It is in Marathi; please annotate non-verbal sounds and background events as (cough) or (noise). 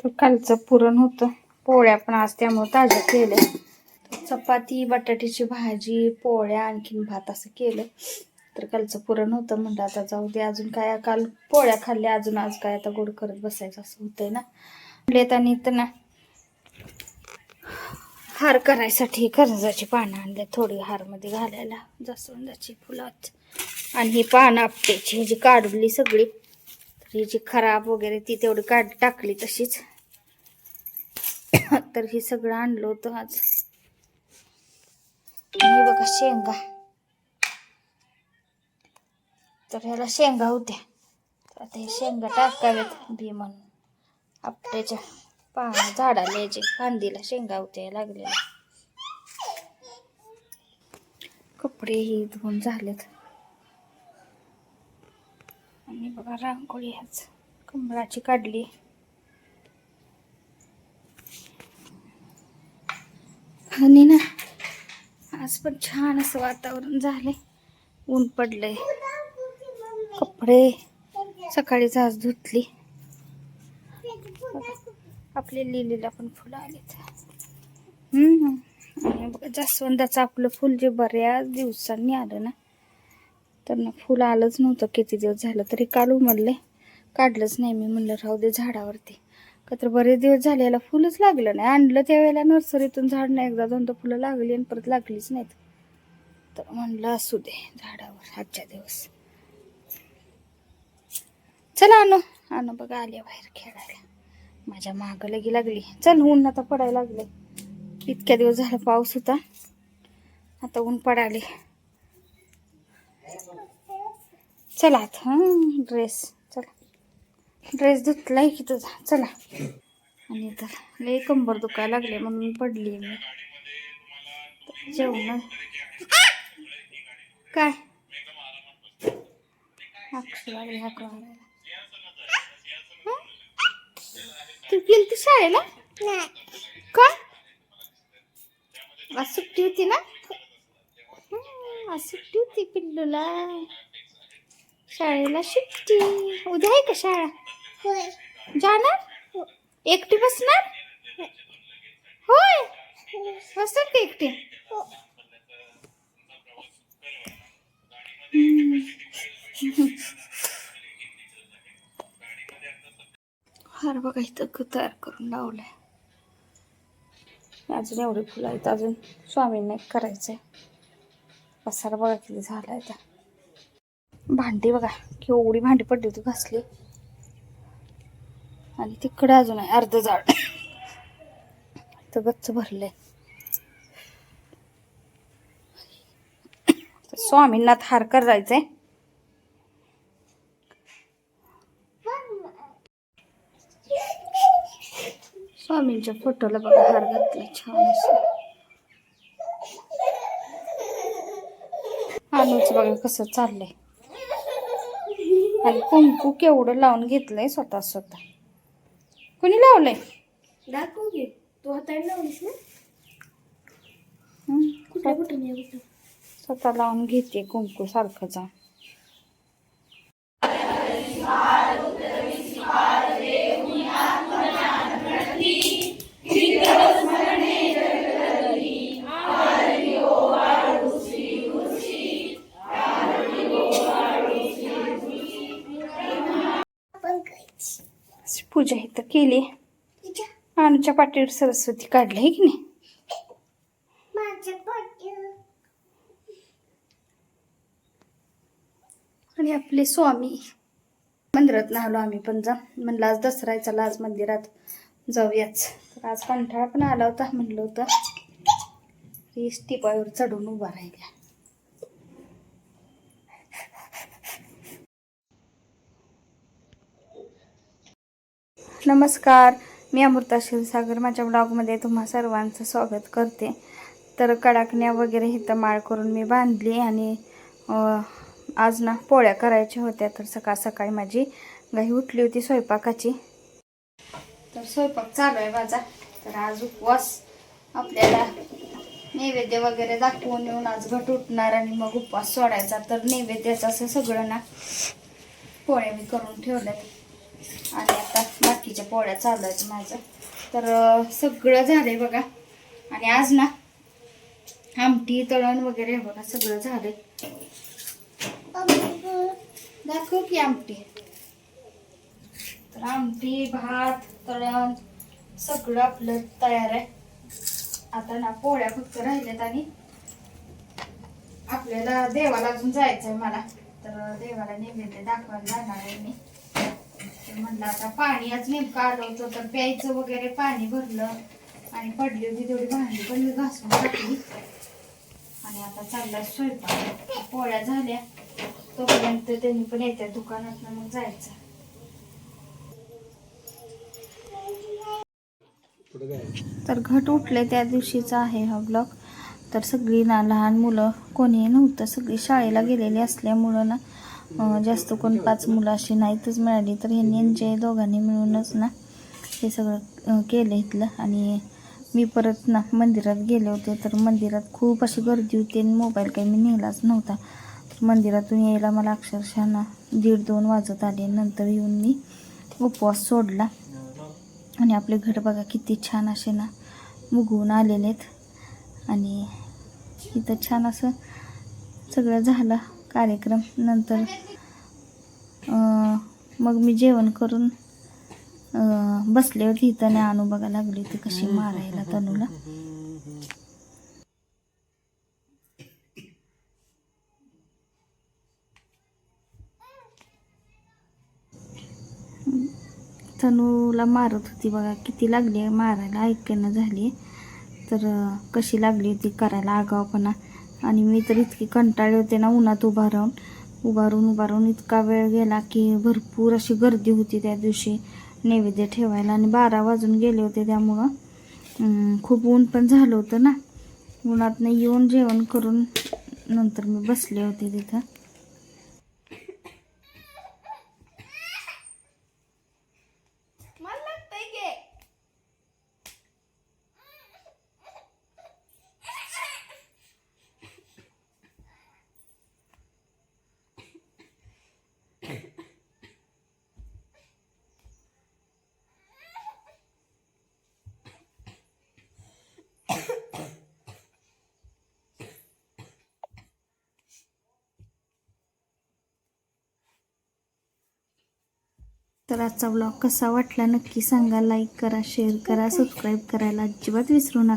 तर कालचं पुरण होतं. पोळ्या पण आज त्यामुळे ताज्या केल्या. चपाती बटाट्याची भाजी पोळ्या आणखीन भात असं केलं. तर कालचं पुरण होतं. म्हणलं आता जाऊ दे अजून काय काल पोळ्या खाल्ल्या अजून आज काय आता गोड करत बसायचं असं होतंय ना. म्हणले आणि तर ना हार करायसाठी कर्जाची पानं आणले थोडी हारमध्ये घालायला. जास्वंदाची फुलाच आणि ही पानं आपट्याची जी काढली सगळी तर ही जी खराब वगैरे ती तेवढी काढ टाकली तशीच. तर हे सगळं आणलं होतं आज. आणि हे बघा शेंगा. तर ह्याला शेंगा होत्या. आता हे शेंगा टाकाव्यात बी म्हणून. आपट्याच्या पा झाडाला याचे फांदीला शेंगा होत्या लागलेल्या. कपडे ही धुवून झालेत. आणि बघा रांगोळी ह्याच. कमळाची काढली. आणि ना. आज पण छान असं वातावरण झालंय. ऊन पडलंय. कपडे सकाळीच आज धुतली. आपल्या लिलीला पण फुलं आलीत. हम्म. आणि बघा जास्वंदाचं आपलं फुल जे बऱ्याच दिवसांनी आलं ना त्यांना फुलं फुल आलंच नव्हतं. किती दिवस झालं तरी काल उमरले काढलंच नाही मी. म्हणलं राहू दे झाडावरती. का तर बरेच दिवस झाले याला फुलंच लागलं नाही. आणलं त्यावेळेला नर्सरीतून झाड नाही एकदा दोनदा फुलं लागली आणि परत लागलीच नाहीत. तर म्हणलं असू दे झाडावर आजच्या दिवस. चला आणू आणू बघा आले बाहेर खेळायला. माझ्या मागं लगी लागली. चल ऊन आता पडायला लागले इतक्या दिवस झाला पाऊस होता. आता ऊन पडाले. चला आता ड्रेस ड्रेस धुतलाय की तुझा? चला. आणि तर लय कंबर दुखायला लागले म्हणून पडली मी. जेवण. काय? अक्षर हाक मारायला. हं? तू गेलती शाळेला? का आज सुट्टी होती ना? आज सुट्टी होती पिल्लूला. शाळेला सुट्टी. उद्या आहे का शाळा? जाणार? एकटी बसणार? होय. बसणार का एकटी. हार बघा इथं क- तयार करून लावलंय. अजून एवढे फुलं आहेत अजून स्वामींना करायचंय. पसारा बघा किती झालाय त्या भांडी बघा केवढी भांडी पडली होती घासली. आणि तिकडे अजून आहे अर्ध झाड. (coughs) तर गच्च भरलंय. स्वामींना आता हार करायचंय स्वामींच्या फोटोला बघा हार घातलाय छान असं. अनुच बघा कसं चाललंय. आणि कुंकू केवढं लावून घेतलंय स्वतः स्वतः. कोणी लावलंय? दाखव घे तू हाताने लावलीस ना? कुठल्या कुठं स्वतः लावून घेते कुंकू सारखंचा अशी पूजा इथं केली. अनुच्या पाठीवर सरस्वती काढली आहे की नाही? आणि आपले स्वामी. मंदिरात आलो आम्ही पण जा. म्हणलं आज दसरा आहे चला आज मंदिरात जाऊयाच. तर आज कंटाळा पण आला होता म्हणलं होतं. टिपावर चढून उभा राहिल्या. नमस्कार. मी अमृता शिवसागर माझ्या ब्लॉगमध्ये तुम्हा सर्वांचं स्वागत करते. तर कडाकण्या वगैरे इथं माळ करून मी बांधली आणि आज ना पोळ्या करायच्या होत्या. तर सकाळ सकाळी माझी गाई उठली होती स्वयंपाकाची. तर स्वयंपाक चालू आहे माझा. तर आज उपवास आपल्याला नैवेद्य वगैरे दाखवून येऊन आज घट उठणार आणि मग उपवास सोडायचा. तर नैवेद्याचं असं सगळं ना पोळ्या मी करून ठेवल्यात. आणि आता बाकीच्या पोळ्या चालू आहेत माझं तर सगळं झालंय बघा. आणि आज ना आमटी तळण वगैरे बघा सगळं झालंय. दाखव की आमटी. तर आमटी भात तळण सगळं आपलं तयार आहे. आता ना पोळ्या फक्त राहिल्यात आणि आपल्याला देवाला अजून जायचं आहे मला. तर देवाला नैवेद्य दाखवायला जाणार आहे मी. तर म्हणलं आता पाणी आज नेमकं आलं होतं तर प्यायचं वगैरे पाणी भरलं आणि पडली होती तेवढी भांडी पण मी घासून टाकली. आणि आता चालला स्वयंपाक. पोळ्या झाल्या. तोपर्यंत त्यांनी पण येत्या दुकानात मग जायचं. तर घट उठले त्या दिवशीचा आहे हा ब्लॉग तर सगळी ना लहान मुलं कोणीही नव्हतं सगळी शाळेला गेलेली असल्यामुळं ना जास्त कोण पाच मुलं अशी नाहीतच मिळाली तर ह्यांनी यांचे दोघांनी मिळूनच ना हे सगळं केलं इथलं. आणि मी परत ना मंदिरात गेले होते तर मंदिरात खूप अशी गर्दी होती आणि मोबाईल काही मी नेलाच नव्हता. मंदिरातून यायला मला अक्षरशः ना दीड दोन वाजत आले. नंतर येऊन मी उपवास सोडला. आणि आपले घर बघा किती छान असे ना मुगवून आलेले आहेत आणि इथं छान असं सगळं झालं. कार्यक्रम नंतर मग मी जेवण करून बसले होते. इथं आणि आणू बघा लागली होती कशी मारायला तनूला. तनूला मारत होती बघा किती लागली मारायला ऐकणं झाली तर कशी लागली होती करायला आगावपणा आणि मी तर इतकी कंटाळले होते ना उन्हात उभा राहून उभारून उभारून इतका वेळ गेला की भरपूर अशी गर्दी होती त्या दिवशी. नैवेद्य ठेवायला आणि बारा वाजून गेले होते त्यामुळं. खूप ऊन पण झालं होतं ना. उन्हातनं येऊन जेवण करून नंतर मी बसले होते तिथं. तर आजचा ब्लॉग कसा वाटला नक्की सांगा. लाईक करा शेअर करा सबस्क्राईब करायला अजिबात विसरू नका.